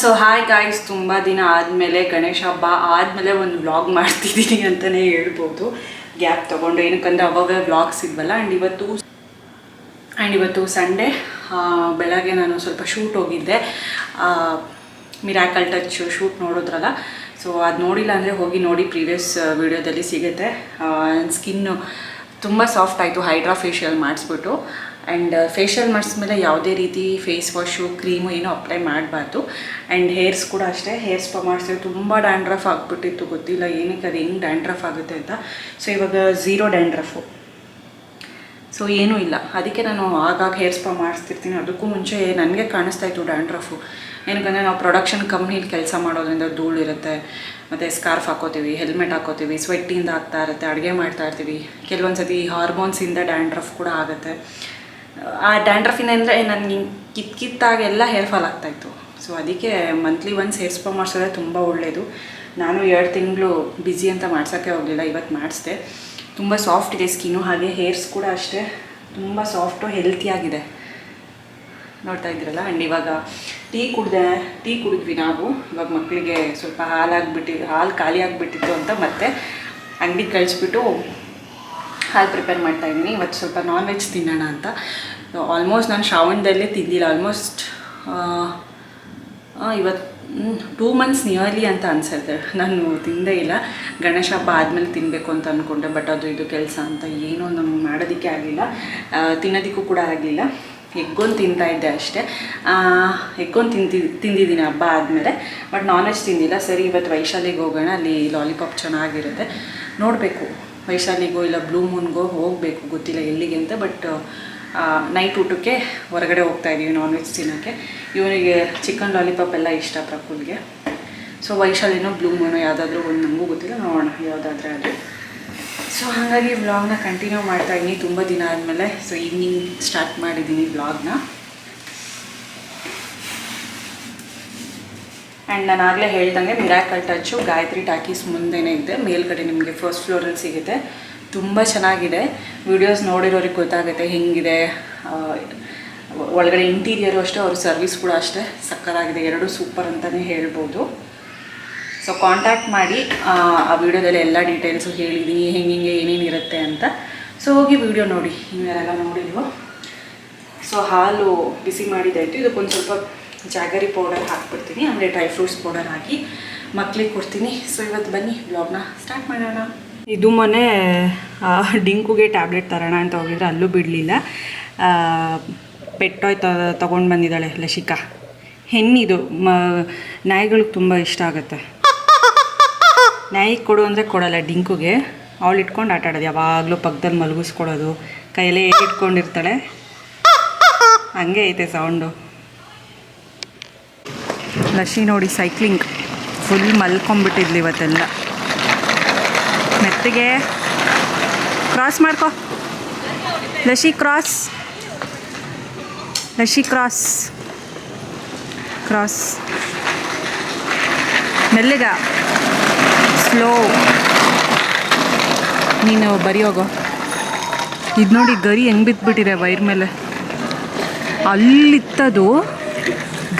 So hi guys ತುಂಬ ದಿನ ಆದಮೇಲೆ ಗಣೇಶ ಹಬ್ಬ ಆದಮೇಲೆ ಒಂದು ವ್ಲಾಗ್ ಮಾಡ್ತಿದ್ದೀನಿ ಅಂತಲೇ ಹೇಳ್ಬೋದು. ಗ್ಯಾಪ್ ತೊಗೊಂಡು ಏನಕ್ಕಂದ್ರೆ ಅವಾಗ ವ್ಲಾಗ್ಸ್ ಇದ್ವಲ್ಲ ಆ್ಯಂಡ್ ಇವತ್ತು ಆ್ಯಂಡ್ ಇವತ್ತು ಸಂಡೇ ಬೆಳಗ್ಗೆ ನಾನು ಸ್ವಲ್ಪ ಶೂಟ್ ಹೋಗಿದ್ದೆ. ಮಿರಾಕಲ್ ಟಚ್ ಶೂಟ್ ನೋಡಿದ್ರಲ್ಲ. ಸೊ ಅದು ನೋಡಿಲ್ಲ ಅಂದರೆ ಹೋಗಿ ನೋಡಿ ಪ್ರೀವಿಯಸ್ ವೀಡಿಯೋದಲ್ಲಿ ಸಿಗುತ್ತೆ. ಸ್ಕಿನ್ನು ತುಂಬ ಸಾಫ್ಟ್ ಆಯಿತು ಹೈಡ್ರಾ ಫೇಶಿಯಲ್ ಮಾಡಿಸ್ಬಿಟ್ಟು. ಆ್ಯಂಡ್ ಫೇಶಿಯಲ್ ಮಾಡಿಸ್ಮೇಲೆ ಯಾವುದೇ ರೀತಿ ಫೇಸ್ ವಾಶು ಕ್ರೀಮು ಏನೂ ಅಪ್ಲೈ ಮಾಡಬಾರ್ದು. ಆ್ಯಂಡ್ ಹೇರ್ಸ್ ಕೂಡ ಅಷ್ಟೇ. ಹೇರ್ ಸ್ಪಾ ಮಾಡಿಸಿದ್ರೆ ತುಂಬ ಡ್ಯಾಂಡ್ರಫ್ ಆಗಿಬಿಟ್ಟಿತ್ತು ಗೊತ್ತಿಲ್ಲ. ಏನಕ್ಕೆ ಅದು ಹೆಂಗೆ ಡ್ಯಾಂಡ್ರಫ್ ಆಗುತ್ತೆ ಅಂತ. ಸೊ ಇವಾಗ ಝೀರೋ ಡ್ಯಾಂಡ್ರಫು ಸೊ ಏನೂ ಇಲ್ಲ. ಅದಕ್ಕೆ ನಾನು ಆಗಾಗ ಹೇರ್ ಸ್ಪಾ ಮಾಡಿಸ್ತಿರ್ತೀನಿ. ಅದಕ್ಕೂ ಮುಂಚೆ ನನಗೆ ಕಾಣಿಸ್ತಾ ಇತ್ತು ಡ್ಯಾಂಡ್ರಫು ಏನಕ್ಕಂದರೆ ನಾವು ಪ್ರೊಡಕ್ಷನ್ ಕಂಪ್ನೀಲಿ ಕೆಲಸ ಮಾಡೋದ್ರಿಂದ ಧೂಳು ಇರುತ್ತೆ. ಮತ್ತು ಸ್ಕಾರ್ಫ್ ಹಾಕೋತೀವಿ ಹೆಲ್ಮೆಟ್ ಹಾಕೋತೀವಿ ಸ್ವೆಟ್ಟಿಂದ ಆಗ್ತಾ ಇರುತ್ತೆ, ಅಡುಗೆ ಮಾಡ್ತಾ ಇರ್ತೀವಿ. ಕೆಲವೊಂದು ಸತಿ ಹಾರ್ಮೋನ್ಸಿಂದ ಡ್ಯಾಂಡ್ರಫ್ ಕೂಡ ಆಗುತ್ತೆ. ಆ ಡ್ಯಾಂಡ್ರಫಿನ ಅಂದರೆ ನನಗೆ ಕಿತ್ ಕಿತ್ತಾಗೆಲ್ಲ ಹೇರ್ ಫಾಲ್ ಆಗ್ತಾಯಿತ್ತು ಸೊ ಅದಕ್ಕೆ ಮಂತ್ಲಿ ಒನ್ಸ್ ಹೇರ್ ಸ್ಪಾ ಮಾಡಿಸಿದ್ರೆ ತುಂಬ ಒಳ್ಳೆಯದು ನಾನು ಎರಡು ತಿಂಗಳು ಬ್ಯುಸಿ ಅಂತ ಮಾಡ್ಸೋಕ್ಕೆ ಹೋಗಲಿಲ್ಲ ಇವತ್ತು ಮಾಡಿಸ್ದೆ. ತುಂಬ ಸಾಫ್ಟ್ ಇದೆ ಸ್ಕಿನ್ನು ಹಾಗೆ ಹೇರ್ಸ್ ಕೂಡ ಅಷ್ಟೇ. ತುಂಬ ಸಾಫ್ಟು ಹೆಲ್ತಿಯಾಗಿದೆ ನೋಡ್ತಾ ಇದ್ದೀರಲ್ಲ? ಆ್ಯಂಡ್ ಇವಾಗ ಟೀ ಕುಡ್ದೆ, ಟೀ ಕುಡಿದ್ವಿ ನಾವು. ಇವಾಗ ಮಕ್ಕಳಿಗೆ ಸ್ವಲ್ಪ ಹಾಲಾಗ್ಬಿಟ್ಟು, ಹಾಲು ಖಾಲಿ ಆಗಿಬಿಟ್ಟಿತ್ತು ಅಂತ ಮತ್ತೆ ಅಂಗಡಿಗೆ ಕಳಿಸ್ಬಿಟ್ಟು ಹಾಲು ಪ್ರಿಪೇರ್ ಮಾಡ್ತಾ ಇದ್ದೀನಿ. ಇವತ್ತು ಸ್ವಲ್ಪ ನಾನ್ ವೆಜ್ ತಿನ್ನೋಣ ಅಂತ. ಆಲ್ಮೋಸ್ಟ್ ನಾನು ಶ್ರಾವಣದಲ್ಲೇ ತಿಂದಿಲ್ಲ. ಆಲ್ಮೋಸ್ಟ್ ಇವತ್ತು ಟೂ ಮಂತ್ಸ್ ನಿಯರ್ಲಿ ಅಂತ ಅನ್ಸುತ್ತೆ. ನಾನು ತಿಂದೇ ಇಲ್ಲ. ಗಣೇಶ ಹಬ್ಬ ಆದಮೇಲೆ ತಿನ್ನಬೇಕು ಅಂತ ಅಂದ್ಕೊಂಡೆ ಬಟ್ ಅದು ಇದು ಕೆಲಸ ಅಂತ ಏನೋ ನಮ್ಗೆ ಮಾಡೋದಕ್ಕೆ ಆಗಲಿಲ್ಲ ತಿನ್ನೋದಕ್ಕೂ ಕೂಡ ಆಗಲಿಲ್ಲ ಎಗ್ಗೊಂದು ತಿಂತಾ ಇದ್ದೆ ಅಷ್ಟೇ. ಎಗ್ಗೊಂದು ತಿಂತಿ, ತಿಂದಿದ್ದೀನಿ ಹಬ್ಬ ಆದಮೇಲೆ ಬಟ್ ನಾನ್ ವೆಜ್ ತಿಂದಿಲ್ಲ. ಸರಿ, ಇವತ್ತು ವೈಶಾಲಿಗೆ ಹೋಗೋಣ. ಅಲ್ಲಿ ಲಾಲಿಪಾಪ್ ಚೆನ್ನಾಗಿರುತ್ತೆ. ನೋಡಬೇಕು. ವೈಶಾಲಿಗೋ ಇಲ್ಲ ಬ್ಲೂ ಮೂನ್ಗೋ ಹೋಗಬೇಕು, ಗೊತ್ತಿಲ್ಲ ಎಲ್ಲಿಗೆ ಅಂತ ಬಟ್ ನೈಟ್ ಊಟಕ್ಕೆ ಹೊರಗಡೆ ಹೋಗ್ತಾ ಇದ್ದೀವಿ ನಾನ್ ವೆಜ್ ತಿನ್ನೋಕ್ಕೆ. ಇವನಿಗೆ ಚಿಕನ್ ಲಾಲಿಪಾಪ್ ಎಲ್ಲ ಇಷ್ಟ ಪ್ರಕೃತಿಗೆ ಸೊ ವೈಶಾಲಿನೋ ಬ್ಲೂ ಮೂನೋ ಯಾವುದಾದ್ರೂ ಒಂದು, ನಮಗೂ ಗೊತ್ತಿಲ್ಲ, ನೋಡೋಣ ಯಾವುದಾದ್ರೆ ಅದು. ಸೊ ಹಾಗಾಗಿ ವ್ಲಾಗ್ನ ಕಂಟಿನ್ಯೂ ಮಾಡ್ತಾ ಇದ್ದೀನಿ, ತುಂಬ ದಿನ ಆದಮೇಲೆ. ಸೊ ಈವ್ನಿಂಗ್ ಸ್ಟಾರ್ಟ್ ಮಾಡಿದ್ದೀನಿ ವ್ಲಾಗ್ನ ಆ್ಯಂಡ್ ನಾನು ಆಗಲೇ ಹೇಳ್ದಂಗೆ ಮಿರಾಕಲ್ ಟಚ್ಚು ಗಾಯತ್ರಿ ಟಾಕೀಸ್ ಮುಂದೆನೇ ಇದೆ. ಮೇಲ್ಗಡೆ ನಿಮಗೆ ಫಸ್ಟ್ ಫ್ಲೋರಲ್ಲಿ ಸಿಗುತ್ತೆ. ತುಂಬ ಚೆನ್ನಾಗಿದೆ. ವಿಡಿಯೋಸ್ ನೋಡಿರೋರಿಗೆ ಗೊತ್ತಾಗುತ್ತೆ ಹೆಂಗಿದೆ. ಒಳಗಡೆ ಇಂಟೀರಿಯರು ಅಷ್ಟೇ, ಅವ್ರ ಸರ್ವಿಸ್ ಕೂಡ ಅಷ್ಟೇ ಸಕ್ಕತ್ತಾಗಿದೆ ಎರಡು ಸೂಪರ್ ಅಂತಲೇ ಹೇಳ್ಬೋದು. ಸೊ ಕಾಂಟ್ಯಾಕ್ಟ್ ಮಾಡಿ, ಆ ಆ ವಿಡಿಯೋದಲ್ಲಿ ಎಲ್ಲ ಡೀಟೇಲ್ಸು ಹೇಳಿದ್ದೀನಿ ಹೆಂಗೆ ಹಿಂಗೆ ಏನೇನು ಇರುತ್ತೆ ಅಂತ. ಸೊ ಹೋಗಿ ವಿಡಿಯೋ ನೋಡಿ. ನೀವೆಲ್ಲ ನೋಡಿಲ್ವೋ? ಸೊ ಹಾಲು ಬಿಸಿ ಮಾಡಿದ್ದಾಯಿತು. ಇದಕ್ಕೊಂದು ಸ್ವಲ್ಪ ಜಾಗರಿ ಪೌಡರ್ ಹಾಕ್ಬಿಡ್ತೀನಿ ಅಂದರೆ ಡ್ರೈ ಫ್ರೂಟ್ಸ್ ಪೌಡರ್ ಹಾಕಿ ಮಕ್ಕಳಿಗೆ ಕೊಡ್ತೀನಿ. ಸೊ ಇವತ್ತು ಬನ್ನಿ ಬ್ಲಾಗ್ನ ಸ್ಟಾರ್ಟ್ ಮಾಡೋಣ. ಇದು ಮೊನ್ನೆ ಡಿಂಕುಗೆ ಟ್ಯಾಬ್ಲೆಟ್ ತರೋಣ ಅಂತ ಹೋಗಿದ್ರೆ ಅಲ್ಲೂ ಬಿಡಲಿಲ್ಲ. ಪೆಟ್ಟೋಯ್ ತೊಗೊಂಡು ಬಂದಿದ್ದಾಳೆ ಲಶಿಕಾ. ಹೆಣ್ಣಿದು, ಮ, ನಾಯಿಗಳಿಗೆ ತುಂಬ ಇಷ್ಟ ಆಗುತ್ತೆ. ನಾಯಿಗೆ ಕೊಡು ಅಂದರೆ ಕೊಡಲ್ಲ ಡಿಂಕುಗೆ. ಅವಳು ಇಟ್ಕೊಂಡು ಆಟ ಆಡೋದು, ಯಾವಾಗಲೂ ಪಕ್ಕದಲ್ಲಿ ಮಲಗಿಸ್ಕೊಡೋದು. ಕೈಯಲ್ಲೇ ಇಟ್ಕೊಂಡಿರ್ತಾಳೆ ಹಂಗೆ ಐತೆ ಸೌಂಡು ಲಶಿ ನೋಡಿ ಸೈಕ್ಲಿಂಗ್ ಫುಲ್ ಮಲ್ಕೊಂಬಿಟ್ಟಿದ್ಲು ಇವತ್ತೆಲ್ಲ. ಮೆತ್ತಿಗೆ ಕ್ರಾಸ್ ಮಾಡ್ಕೊ. Lashi cross Lashi cross cross ಮೆಲ್ಲಿಗ. Slow ನೀನು ಬರಿ ಹೋಗೋ. ಇದು ನೋಡಿ ಗರಿ ಹೆಂಗೆ ಬಿದ್ದುಬಿಟ್ಟಿದೆ ವೈರ್ ಮೇಲೆ. ಅಲ್ಲಿತ್ತದು.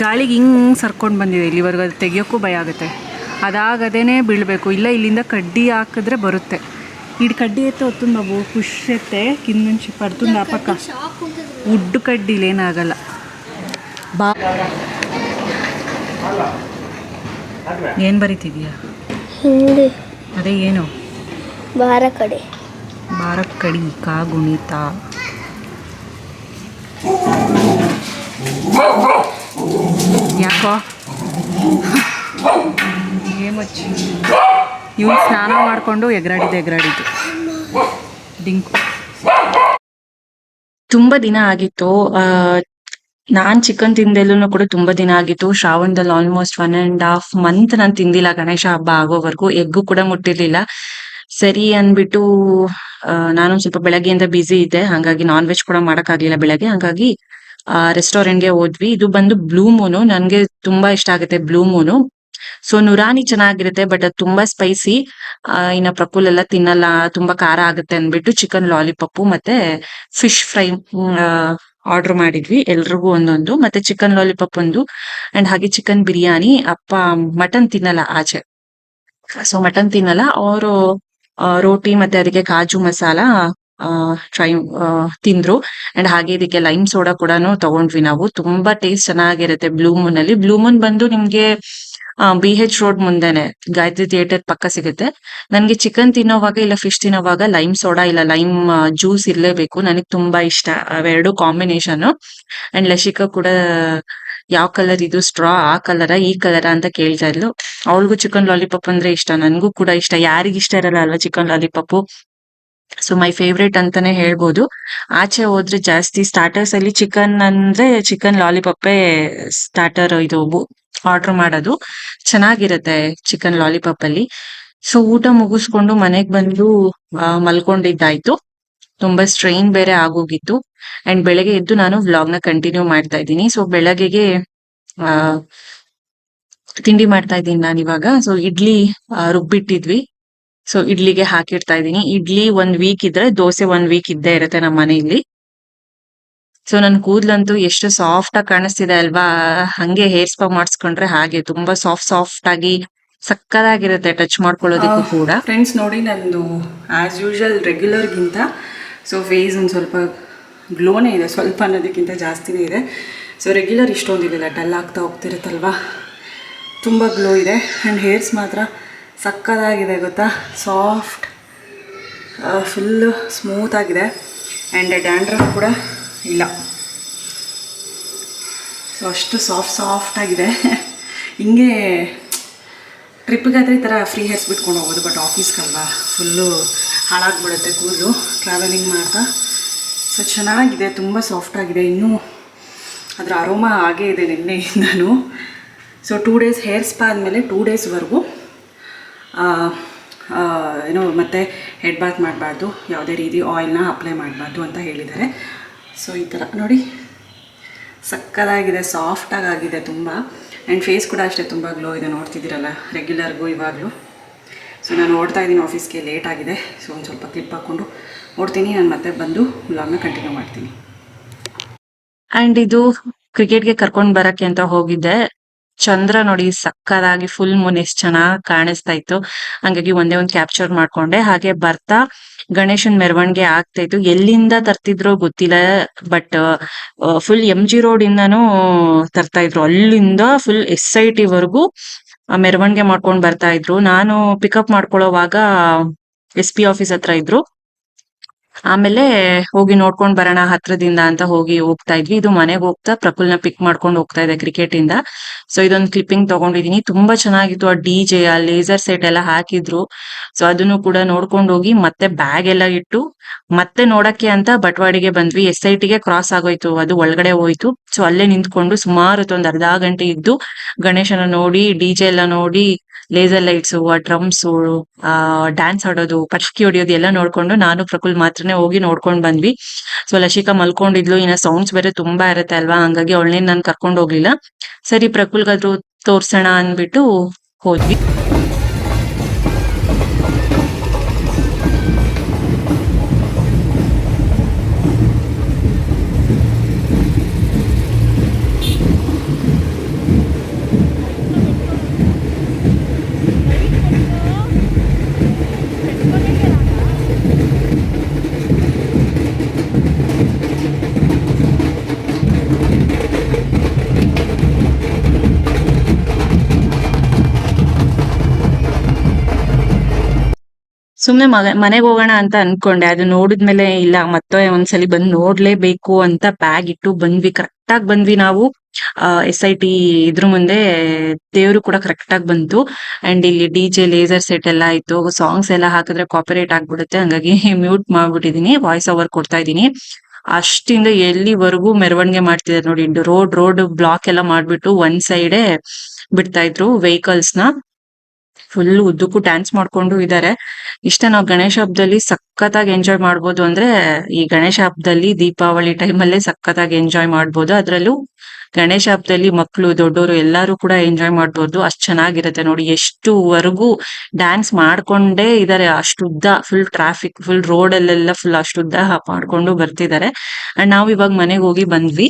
ಗಾಳಿಗೆ ಹಿಂಗೆ ಸರ್ಕೊಂಡು ಬಂದಿದೆ ಇಲ್ಲಿವರೆಗೂ ಅದು ತೆಗಿಯೋಕ್ಕೂ ಭಯ ಆಗುತ್ತೆ. ಅದಾಗದೇ ಬೀಳಬೇಕು. ಇಲ್ಲ ಇಲ್ಲಿಂದ ಕಡ್ಡಿ ಹಾಕಿದ್ರೆ ಬರುತ್ತೆ. ಇಡ್ ಕಡ್ಡಿ ಎತ್ತ ಹೊತ್ತುಂದು ಬಾಬು ಖುಷಿಯತ್ತೆ ಕಿಂದನ್ ಪಡ್ತುಂದು ಆ ಪಕ್ಕ ಉಡ್ಡು ಕಡ್ಡಿಲಿ ಏನಾಗಲ್ಲ ಬಾ. ಏನು ಬರೀತಿದೀಯಾ? ಅದೇ ಏನು? ಬಾರ ಕಡೆ. ಬಾರ ಕಡಿ ಕಾ ಗುಣಿತ. ಯಾಕೋ? ಏಮಚ್ಚಿ ಇವನು ಸ್ನಾನ ಮಾಡಿಕೊಂಡು ಎಗರಾಡಿದ್ದು ಎಗರಾಡಿದ್ದು. ಡಿಂಕು. ತುಂಬ ದಿನ ಆಗಿತ್ತು. ನಾನು ಚಿಕನ್ ತಿಂದೆಲ್ಲೂ ಕೂಡ ತುಂಬಾ ದಿನ ಆಗಿತ್ತು. ಶ್ರಾವಣದಲ್ಲಿ almost one and half month ನಾನು ತಿಂದಿಲ್ಲ. ಗಣೇಶ ಹಬ್ಬ ಆಗೋವರೆಗೂ ಎಗ್ಗು ಕೂಡ ಮುಟ್ಟಿರ್ಲಿಲ್ಲ. ಸರಿ ಅನ್ಬಿಟ್ಟು ನಾನು ಸ್ವಲ್ಪ ಬೆಳಗ್ಗೆಯಿಂದ ಬ್ಯುಸಿ ಇದ್ದೆ. ಹಾಗಾಗಿ ನಾನ್ ವೆಜ್ ಕೂಡ ಮಾಡಕ್ಕಾಗ್ಲಿಲ್ಲ ಬೆಳಗ್ಗೆ. ಹಾಗಾಗಿ ರೆಸ್ಟೋರೆಂಟ್ಗೆ ಹೋದ್ವಿ. ಇದು ಬಂದು ಬ್ಲೂ ಮೂನು ನನ್ಗೆ ತುಂಬಾ ಇಷ್ಟ ಆಗುತ್ತೆ ಬ್ಲೂ ಮೂನು ಸೊ ನುರಾನಿ ಚೆನ್ನಾಗಿರುತ್ತೆ ಬಟ್ ಅದು ತುಂಬಾ ಸ್ಪೈಸಿ ಇನ್ನ ಪ್ರಫುಲ್ ಎಲ್ಲ ತಿನ್ನಲ್ಲ, ತುಂಬಾ ಖಾರ ಆಗುತ್ತೆ ಅಂದ್ಬಿಟ್ಟು ಚಿಕನ್ ಲಾಲಿಪಾಪ್ ಮತ್ತೆ ಫಿಶ್ ಫ್ರೈ ಆರ್ಡರ್ ಮಾಡಿದ್ವಿ. ಎಲ್ರಿಗೂ ಒಂದೊಂದು, ಮತ್ತೆ ಚಿಕನ್ ಲಾಲಿಪಾಪ್ ಒಂದು. ಅಂಡ್ ಹಾಗೆ ಚಿಕನ್ ಬಿರಿಯಾನಿ, ಅಪ್ಪ ಮಟನ್ ತಿನ್ನಲ್ಲ ಆಚೆ. ಸೊ ಮಟನ್ ತಿನ್ನಲ್ಲ. ಅವರು ರೋಟಿ ಮತ್ತೆ ಅದಕ್ಕೆ ಕಾಜು ಮಸಾಲ ಟ್ರೈ ತಿಂದ್ರು. ಅಂಡ್ ಹಾಗೆ ಇದಕ್ಕೆ ಲೈಮ್ ಸೋಡಾ ಕೂಡ ತಗೊಂಡ್ವಿ ನಾವು. ತುಂಬಾ ಟೇಸ್ಟ್ ಚೆನ್ನಾಗಿರುತ್ತೆ ಬ್ಲೂ ಮೂನ್ ಅಲ್ಲಿ. ಬ್ಲೂ ಮೂನ್ ಬಂದು ನಿಮ್ಗೆ ಬಿ ಹೆಚ್ ರೋಡ್ ಮುಂದೆನೆ, ಗಾಯತ್ರಿ ಥಿಯೇಟರ್ ಪಕ್ಕ ಸಿಗುತ್ತೆ. ನನ್ಗೆ ಚಿಕನ್ ತಿನ್ನೋವಾಗ ಇಲ್ಲ ಫಿಶ್ ತಿನ್ನೋವಾಗ ಲೈಮ್ ಸೋಡಾ ಇಲ್ಲ ಲೈಮ್ ಜ್ಯೂಸ್ ಇರ್ಲೇಬೇಕು. ನನಗೆ ತುಂಬಾ ಇಷ್ಟ ಅವೆರಡು ಕಾಂಬಿನೇಷನ್ ಅಂಡ್ ಲಶಿಕಾ ಕೂಡ ಯಾವ ಕಲರ್ ಇದು ಸ್ಟ್ರಾ ಆ ಕಲರ ಈ ಕಲರ ಅಂತ ಕೇಳ್ತಾ ಇದ್ಲು. ಅವಳಿಗೂ ಚಿಕನ್ ಲಾಲಿಪಾಪ್ ಅಂದ್ರೆ ಇಷ್ಟ, ನನ್ಗೂ ಕೂಡ ಇಷ್ಟ. ಯಾರಿಗಿಷ್ಟ ಇರಲ್ಲ ಅಲ್ವಾ chicken lollipop so my favourite ಅಂತಾನೆ ಹೇಳ್ಬೋದು. ಆಚೆ ಹೋದ್ರೆ ಜಾಸ್ತಿ ಸ್ಟಾರ್ಟರ್ಸ್ ಅಲ್ಲಿ ಚಿಕನ್ ಅಂದ್ರೆ ಚಿಕನ್ ಲಾಲಿಪಾಪೇ ಸ್ಟಾರ್ಟರ್ ಇದು ಆರ್ಡರ್ ಮಾಡೋದು. ಚೆನ್ನಾಗಿರತ್ತೆ ಚಿಕನ್ ಲಾಲಿಪಾಪ್ ಅಲ್ಲಿ. ಸೊ ಊಟ ಮುಗಿಸ್ಕೊಂಡು ಮನೆಗ್ ಬಂದು ಮಲ್ಕೊಂಡಿದ್ದಾಯ್ತು. ತುಂಬಾ ಸ್ಟ್ರೈನ್ ಬೇರೆ ಆಗೋಗಿತ್ತು. ಅಂಡ್ ಬೆಳಗ್ಗೆ ಎದ್ದು ನಾನು ವ್ಲಾಗ್ನ ಕಂಟಿನ್ಯೂ ಮಾಡ್ತಾ ಇದ್ದೀನಿ. ಸೊ ಬೆಳಗ್ಗೆಗೆ ತಿಂಡಿ ಮಾಡ್ತಾ ಇದ್ದೀನಿ ನಾನು ಇವಾಗ ಸೊ ಇಡ್ಲಿ ರುಬ್ಬಿಟ್ಟಿದ್ವಿ. ಸೊ ಇಡ್ಲಿಗೆ ಹಾಕಿರ್ತಾ ಇದ್ದೀನಿ. ಇಡ್ಲಿ ಒಂದ್ ವೀಕ್ ಇದ್ರೆ ದೋಸೆ ಒಂದ್ ವೀಕ್ ಇದ್ದೇ ಇರುತ್ತೆ ನಮ್ಮ ಮನೆಯಲ್ಲಿ. ಸೊ ನನ್ ಕೂದ್ಲಂತೂ ಎಷ್ಟು ಸಾಫ್ಟ್ ಆಗಿ ಕಾಣಿಸ್ತಿದೆ ಅಲ್ವಾ? ಹಂಗೆ ಹೇರ್ ಸ್ಪಾ ಮಾಡಿಸ್ಕೊಂಡ್ರೆ ಹಾಗೆ ತುಂಬಾ ಸಾಫ್ಟ್ ಸಾಫ್ಟ್ ಆಗಿ ಸಕ್ಕದಾಗಿರುತ್ತೆ ಟಚ್ ಮಾಡ್ಕೊಳ್ಳೋದಕ್ಕೂ ಕೂಡ. ಫ್ರೆಂಡ್ಸ್ ನೋಡಿ ನಂದು ಆಸ್ ಯೂಶಲ್ ರೆಗ್ಯುಲರ್ಗಿಂತ ಸೊ ಫೇಸ್ ಒಂದು ಸ್ವಲ್ಪ ಗ್ಲೋನೇ ಇದೆ ಸ್ವಲ್ಪ ಅನ್ನೋದಕ್ಕಿಂತ ಜಾಸ್ತಿನೇ ಇದೆ. ಸೊ ರೆಗ್ಯುಲರ್ ಇಷ್ಟೊಂದಿರಲಿಲ್ಲ ಡಲ್ ಆಗ್ತಾ ಹೋಗ್ತಿರುತ್ತಲ್ವಾ? ತುಂಬ ಗ್ಲೋ ಇದೆ. ಆ್ಯಂಡ್ ಹೇರ್ಸ್ ಮಾತ್ರ ಸಕ್ಕದಾಗಿದೆ ಗೊತ್ತಾ? ಸಾಫ್ಟ್ ಫುಲ್ಲು ಸ್ಮೂತ್ ಆಗಿದೆ. ಆ್ಯಂಡ್ ಡ್ಯಾಂಡ್ರಫ್ ಕೂಡ ಇಲ್ಲ. ಸೊ ಅಷ್ಟು ಸಾಫ್ಟ್ ಸಾಫ್ಟ್ ಆಗಿದೆ. ಹಿಂಗೆ ಟ್ರಿಪ್ಗಾದರೆ ಈ ಥರ ಫ್ರೀ ಹೇರ್ಸ್ ಬಿಟ್ಕೊಂಡು ಹೋಗೋದು ಬಟ್ ಆಫೀಸ್ಗಲ್ವಾ ಫುಲ್ಲು ಹಾಳಾಗ್ಬಿಡುತ್ತೆ ಕೂದಲು ಟ್ರಾವೆಲಿಂಗ್ ಮಾಡ್ತಾ. ಸೊ ಚೆನ್ನಾಗಿದೆ, ತುಂಬ ಸಾಫ್ಟ್ ಆಗಿದೆ. ಇನ್ನೂ ಅದರ ಅರೋಮಾ ಹಾಗೇ ಇದೆ ನಿನ್ನೆಯಿಂದನೂ. So two days hair spa ಆದಮೇಲೆ ಟೂ ಡೇಸ್ವರೆಗೂ ಏನೋ, ಮತ್ತೆ ಹೆಡ್ ಬಾತ್ ಮಾಡಬಾರ್ದು, ಯಾವುದೇ ರೀತಿ ಆಯಿಲ್ನ ಅಪ್ಲೈ ಮಾಡಬಾರ್ದು ಅಂತ ಹೇಳಿದ್ದಾರೆ. ಸೊ ಈ ಥರ ನೋಡಿ. ಸಕ್ಕದಾಗಿದೆ ಸಾಫ್ಟಾಗಿ ಆಗಿದೆ ತುಂಬ. ಆ್ಯಂಡ್ ಫೇಸ್ ಕೂಡ ಅಷ್ಟೇ ತುಂಬ ಗ್ಲೋ ಇದೆ, ನೋಡ್ತಿದ್ದೀರಲ್ಲ ರೆಗ್ಯುಲರ್ಗೂ ಇವಾಗಲೂ. ಸೊ ನಾನು ಓಡ್ತಾ ಇದ್ದೀನಿ ಆಫೀಸ್ಗೆ ಲೇಟ್ ಆಗಿದೆ. ಸೊ ಒಂದು ಸ್ವಲ್ಪ ಕ್ಲಿಪ್ ಹಾಕ್ಕೊಂಡು ಓಡ್ತೀನಿ ನಾನು ಮತ್ತೆ ಬಂದು ವ್ಲಾಗ್ನ ಕಂಟಿನ್ಯೂ ಮಾಡ್ತೀನಿ. ಆ್ಯಂಡ್ ಇದು ಕ್ರಿಕೆಟ್ಗೆ ಕರ್ಕೊಂಡು ಬರೋಕ್ಕೆ ಅಂತ ಹೋಗಿದ್ದೆ. ಚಂದ್ರ ನೋಡಿ ಸಕ್ಕದಾಗಿ ಫುಲ್ ಮೂನ್ ಎಷ್ಟ್ ಚೆನ್ನಾಗ್ ಕಾಣಿಸ್ತಾ ಇತ್ತು. ಹಂಗಾಗಿ ಒಂದೇ ಒಂದ್ ಕ್ಯಾಪ್ಚರ್ ಮಾಡ್ಕೊಂಡೆ. ಹಾಗೆ ಬರ್ತಾ ಗಣೇಶನ್ ಮೆರವಣಿಗೆ ಆಗ್ತಾ ಇತ್ತು. ಎಲ್ಲಿಂದ ತರ್ತಿದ್ರೋ ಗೊತ್ತಿಲ್ಲ but full M G road ಇಂದಾನು ತರ್ತಾ ಇದ್ರು. ಅಲ್ಲಿಂದ ಫುಲ್ ಎಸ್ ಐ ಟಿ ವರೆಗೂ ಮೆರವಣಿಗೆ ಮಾಡ್ಕೊಂಡ್ ಬರ್ತಾ ಇದ್ರು. ನಾನು ಪಿಕಪ್ ಮಾಡ್ಕೊಳ್ಳೋವಾಗ ಎಸ್ ಪಿ ಆಫೀಸ್ ಹತ್ರ ಇದ್ರು. ಆಮೇಲೆ ಹೋಗಿ ನೋಡ್ಕೊಂಡ್ ಬರೋಣ ಹತ್ರದಿಂದ ಅಂತ ಹೋಗಿ ಹೋಗ್ತಾ ಇದ್ವಿ. ಇದು ಮನೆಗೆ ಹೋಗ್ತಾ ಪ್ರಕುಲ್ನ ಪಿಕ್ ಮಾಡ್ಕೊಂಡು ಹೋಗ್ತಾ ಇದೆ ಕ್ರಿಕೆಟ್ ಇಂದ. ಸೊ ಇದೊಂದು ಕ್ಲಿಪ್ಪಿಂಗ್ ತಗೊಂಡಿದೀನಿ. ತುಂಬಾ ಚೆನ್ನಾಗಿತ್ತು. ಆ ಡಿ ಜೆ ಆ ಲೇಸರ್ ಸೆಟ್ ಎಲ್ಲ ಹಾಕಿದ್ರು. ಸೊ ಅದನ್ನು ಕೂಡ ನೋಡ್ಕೊಂಡು ಹೋಗಿ ಮತ್ತೆ ಬ್ಯಾಗ್ ಎಲ್ಲ ಇಟ್ಟು ಮತ್ತೆ ನೋಡಕ್ಕೆ ಅಂತ ಬಟ್ವಾಡಿಗೆ ಬಂದ್ವಿ. ಎಸ್ ಐ ಟಿಗೆ ಕ್ರಾಸ್ ಆಗೋಯ್ತು. ಅದು ಒಳಗಡೆ ಹೋಯ್ತು. ಸೊ ಅಲ್ಲೇ ನಿಂತ್ಕೊಂಡು ಸುಮಾರು ಹೊತ್ತು ಒಂದ್ ಅರ್ಧ ಗಂಟೆ ಇದ್ದು ಗಣೇಶನ ನೋಡಿ ಡಿ ಜೆ ಎಲ್ಲ ನೋಡಿ ಲೇಸರ್ ಲೈಟ್ಸ್ ಆ ಡ್ರಮ್ಸ್ ಆ ಡ್ಯಾನ್ಸ್ ಆಡೋದು, ಪಟಾಕಿ ಹೊಡಿಯೋದು ಎಲ್ಲ ನೋಡ್ಕೊಂಡು ನಾನು ಪ್ರಕುಲ್ ಮಾತ್ರನೇ ಹೋಗಿ ನೋಡ್ಕೊಂಡ್ ಬಂದ್ವಿ. ಸೊ ಲಶಿಕಾ ಮಲ್ಕೊಂಡಿದ್ಲು. ಇನ್ನ ಸೌಂಡ್ಸ್ ಬೇರೆ ತುಂಬಾ ಇರುತ್ತೆ ಅಲ್ವಾ? ಹಂಗಾಗಿ ಅವಳನ್ನೇ ನಾನು ಕರ್ಕೊಂಡು ಹೋಗ್ಲಿಲ್ಲ. ಸರಿ, ಪ್ರಕುಲ್ಗಾದ್ರು ತೋರ್ಸೋಣ ಅಂದ್ಬಿಟ್ಟು ಹೋದ್ವಿ. ಸುಮ್ನೆ ಮನೆಗೆ ಹೋಗೋಣ ಅಂತ ಅನ್ಕೊಂಡೆ. ಅದು ನೋಡಿದ್ಮೇಲೆ, ಇಲ್ಲ, ಮತ್ತೆ ಒಂದ್ಸಲಿ ಬಂದ್ ನೋಡ್ಲೇಬೇಕು ಅಂತ ಬ್ಯಾಗ್ ಇಟ್ಟು ಬಂದ್ವಿ. ಕರೆಕ್ಟ್ ಆಗಿ ಬಂದ್ವಿ ನಾವು. ಎಸ್ ಐ ಟಿ ಇದ್ರ ಮುಂದೆ ದೇವ್ರು ಕೂಡ ಕರೆಕ್ಟ್ ಆಗಿ ಬಂತು. ಅಂಡ್ ಇಲ್ಲಿ ಡಿ ಜೆ ಲೇಸರ್ ಸೆಟ್ ಎಲ್ಲ ಆಯ್ತು ಸಾಂಗ್ಸ್ ಎಲ್ಲ ಹಾಕಿದ್ರೆ ಕಾಪರೇಟ್ ಆಗ್ಬಿಡುತ್ತೆ. ಹಂಗಾಗಿ ಮ್ಯೂಟ್ ಮಾಡ್ಬಿಟ್ಟಿದೀನಿ. ವಾಯ್ಸ್ ಓವರ್ ಕೊಡ್ತಾ ಇದೀನಿ ಅಷ್ಟಿಂದ ಎಲ್ಲಿವರೆಗೂ ಮೆರವಣಿಗೆ ಮಾಡ್ತಿದ್ದಾರೆ ನೋಡಿ. ರೋಡ್ ರೋಡ್ ಬ್ಲಾಕ್ ಎಲ್ಲ ಮಾಡ್ಬಿಟ್ಟು ಒಂದ್ ಸೈಡೆ ಬಿಡ್ತಾ ಇದ್ರು ವೆಹಿಕಲ್ಸ್ನ. ಫುಲ್ ಉದ್ದಕ್ಕೂ ಡ್ಯಾನ್ಸ್ ಮಾಡ್ಕೊಂಡು ಇದ್ದಾರೆ ಇಷ್ಟ ನಾವು ಗಣೇಶ ಹಬ್ಬದಲ್ಲಿ ಸಖತ್ತಾಗಿ ಎಂಜಾಯ್ ಮಾಡ್ಬೋದು ಅಂದ್ರೆ, ಈ ಗಣೇಶ ಹಬ್ಬದಲ್ಲಿ ದೀಪಾವಳಿ ಟೈಮಲ್ಲೇ ಸಖತ್ತಾಗಿ ಎಂಜಾಯ್ ಮಾಡ್ಬೋದು. ಅದ್ರಲ್ಲೂ ಗಣೇಶ ಹಬ್ಬದಲ್ಲಿ ಮಕ್ಕಳು ದೊಡ್ಡವರು ಎಲ್ಲರೂ ಕೂಡ ಎಂಜಾಯ್ ಮಾಡ್ಬೋದು. ಅಷ್ಟ್ ಚೆನ್ನಾಗಿರುತ್ತೆ ನೋಡಿ. ಎಷ್ಟು ಎಷ್ಟುವರೆಗೂ ಡ್ಯಾನ್ಸ್ ಮಾಡ್ಕೊಂಡೇ ಇದಾರೆ. ಅಷ್ಟುದ್ದ ಫುಲ್ ಟ್ರಾಫಿಕ್ ಫುಲ್ ರೋಡ್ ಅಲ್ಲೆಲ್ಲ ಫುಲ್ ಅಷ್ಟುದ್ದ ಮಾಡ್ಕೊಂಡು ಬರ್ತಿದ್ದಾರೆ ಅಂಡ್ ನಾವು ಇವಾಗ ಮನೆಗೆ ಹೋಗಿ ಬಂದ್ವಿ.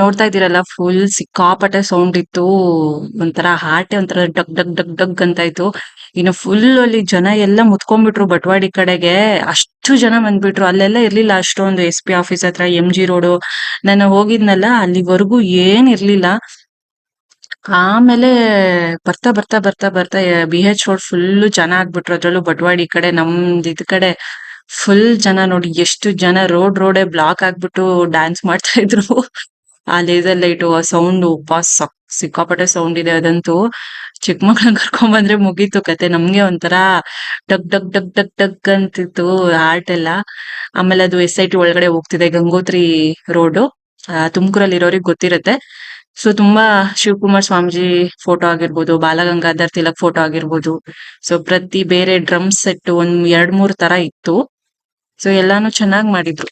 ನೋಡ್ತಾ ಇದೀರಲ್ಲ ಫುಲ್ ಸಿಕ್ಕಾಪಟ್ಟೆ ಸೌಂಡ್ ಇತ್ತು. ಒಂಥರ ಹಾರ್ಟೆ ಒಂಥರ ಡಗ್ ಡಗ್ ಡಗ್ ಡಗ್ ಅಂತ ಇತ್ತು. ಇನ್ನು ಫುಲ್ ಅಲ್ಲಿ ಜನ ಎಲ್ಲ ಮುತ್ಕೊಂಡ್ಬಿಟ್ರು ಬಟ್ವಾಡಿ ಕಡೆಗೆ. ಅಷ್ಟು ಜನ ಬಂದ್ಬಿಟ್ರು. ಅಲ್ಲೆಲ್ಲ ಇರ್ಲಿಲ್ಲ ಅಷ್ಟೊಂದು ಎಸ್ ಪಿ ಆಫೀಸ್ ಹತ್ರ ಎಂ ಜಿ ರೋಡು ನಾನು ಹೋಗಿದ್ನಲ್ಲ, ಅಲ್ಲಿವರೆಗೂ ಏನ್ ಇರ್ಲಿಲ್ಲ. ಆಮೇಲೆ ಬರ್ತಾ ಬರ್ತಾ ಬರ್ತಾ ಬರ್ತಾ ಬಿ ಎಚ್ ರೋಡ್ ಫುಲ್ ಜನ ಆಗ್ಬಿಟ್ರು. ಅದ್ರಲ್ಲೂ ಬಟ್ವಾಡಿ ಕಡೆ, ನಮ್ದು ಇದ್ ಕಡೆ ಫುಲ್ ಜನ ನೋಡಿ, ಎಷ್ಟು ಜನ ರೋಡ್ ರೋಡೇ ಬ್ಲಾಕ್ ಆಗ್ಬಿಟ್ಟು ಡ್ಯಾನ್ಸ್ ಮಾಡ್ತಾ ಇದ್ರು. ಆ ಲೇಸರ್ ಲೈಟ್ ಸೌಂಡ್ ಉಪ್ಪ, ಸಕ್, ಸಿಕ್ಕಾಪಟ್ಟೆ ಸೌಂಡ್ ಇದೆ ಅದಂತೂ ಚಿಕ್ಕ ಮಕ್ಳನ್ನ ಕರ್ಕೊಂಡ್ ಬಂದ್ರೆ ಮುಗೀತು ಕತೆ. ನಮ್ಗೆ ಒಂಥರ ಡಗ್ ಡಗ್ ಡಗ್ ಡಗ್ ಡಗ್ ಅಂತಿತ್ತು ಹಾರ್ಟ್ ಎಲ್ಲ. ಆಮೇಲೆ ಅದು ಎಸ್ ಐ ಟಿ ಒಳಗಡೆ ಹೋಗ್ತಿದೆ ಗಂಗೋತ್ರಿ ರೋಡ್ ತುಮಕೂರಲ್ಲಿ ಇರೋರಿಗೆ ಗೊತ್ತಿರತ್ತೆ. ಸೊ ತುಂಬಾ ಶಿವಕುಮಾರ್ ಸ್ವಾಮೀಜಿ ಫೋಟೋ ಆಗಿರ್ಬೋದು, ಬಾಲಗಂಗಾಧರ್ ತಿಲಕ್ ಫೋಟೋ ಆಗಿರ್ಬೋದು. ಸೊ ಪ್ರತಿ ಬೇರೆ ಡ್ರಮ್ ಸೆಟ್ ಒಂದ್ ಎರಡ್ ಮೂರ್ ತರ ಇತ್ತು. ಸೊ ಎಲ್ಲಾನು ಚೆನ್ನಾಗ್ ಮಾಡಿದ್ರು.